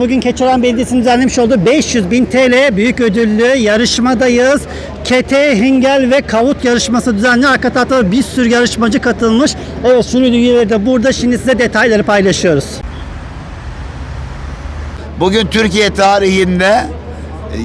Bugün Keçiören Belediyesi'nin düzenlemiş olduğu 500 bin TL büyük ödüllü yarışmadayız. Kete, Hingel ve Kavut yarışması düzenli. Arka tarafta bir sürü yarışmacı katılmış. Evet jüri üyeleri de burada. Şimdi size detayları paylaşıyoruz. Bugün Türkiye tarihinde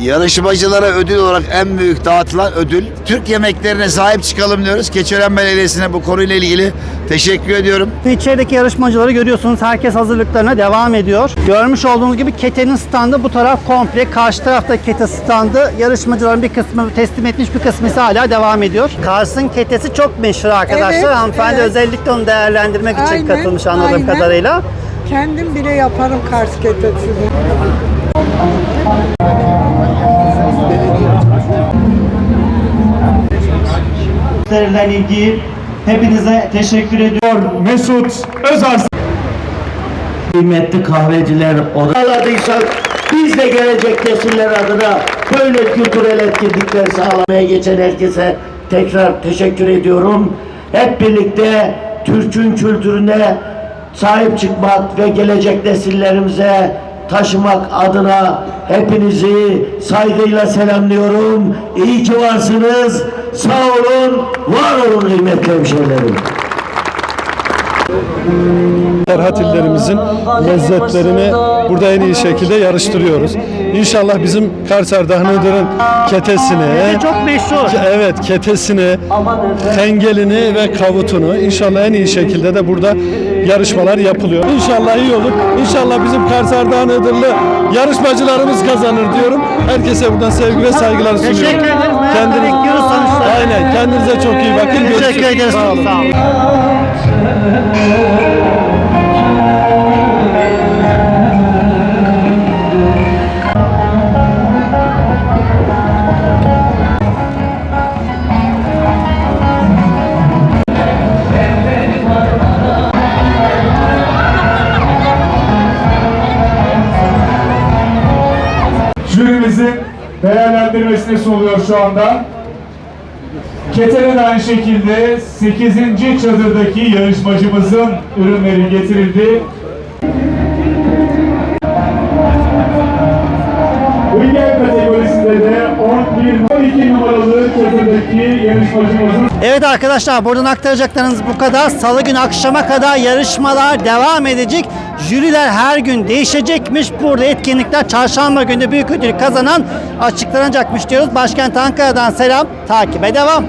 yarışmacılara ödül olarak en büyük dağıtılan ödül. Türk yemeklerine sahip çıkalım diyoruz. Keçiören Belediyesi'ne bu konuyla ilgili teşekkür ediyorum. İçerideki yarışmacıları görüyorsunuz. Herkes hazırlıklarına devam ediyor. Görmüş olduğunuz gibi Kete'nin standı bu taraf komple. Karşı tarafta Kete standı. Yarışmacıların bir kısmı teslim etmiş bir kısmı ise hala devam ediyor. Kars'ın Kete'si çok meşhur arkadaşlar. Evet, Hanımefendi evet. özellikle onu değerlendirmek için Aynen, katılmış anladığım aynen. kadarıyla. Kendim bile yaparım Kars ketesini. Gösterilen ilgiyi hepinize teşekkür ediyorum. Mesut Özars kıymetli kahveciler odaladıysak biz de gelecek nesiller adına böyle kültürel etkinlikler sağlamaya geçen herkese tekrar teşekkür ediyorum. Hep birlikte Türk'ün kültürüne sahip çıkmak ve gelecek nesillerimize taşımak adına hepinizi saygıyla selamlıyorum. İyi ki varsınız. Sağ olun, var olun kıymetli hemşehrilerim. Serhat illerimizin lezzetlerini burada en iyi şekilde yarıştırıyoruz. İnşallah bizim Kars Ardahan Iğdır'ın ketesini, Çok meşhur. evet ketesini, tengelini ve kavutunu inşallah en iyi şekilde de burada yarışmalar yapılıyor. İnşallah iyi olur. İnşallah bizim Kars Ardahan Iğdırlı yarışmacılarımız kazanır diyorum. Herkese buradan sevgi ve saygılar sunuyorum. Teşekkür ederiz. Kendiniz- bekliyoruz. Aynen. Kendinize çok iyi bakın. Teşekkür ederiz. Sağ olun. Sağ olun. Jürimizin değerlendirmesine sunuluyor şu anda. Ketene de aynı şekilde 8. çadırdaki yarışmacımızın ürünleri getirildi. 12 numaralı çadırdaki yarışmacımızın Evet arkadaşlar buradan aktaracaklarınız bu kadar. Salı günü akşama kadar yarışmalar devam edecek. Jüriler her gün değişecekmiş. Burada etkinlikler çarşamba günü büyük ödül kazanan açıklanacakmış diyoruz. Başkent Ankara'dan selam. Takibe devam.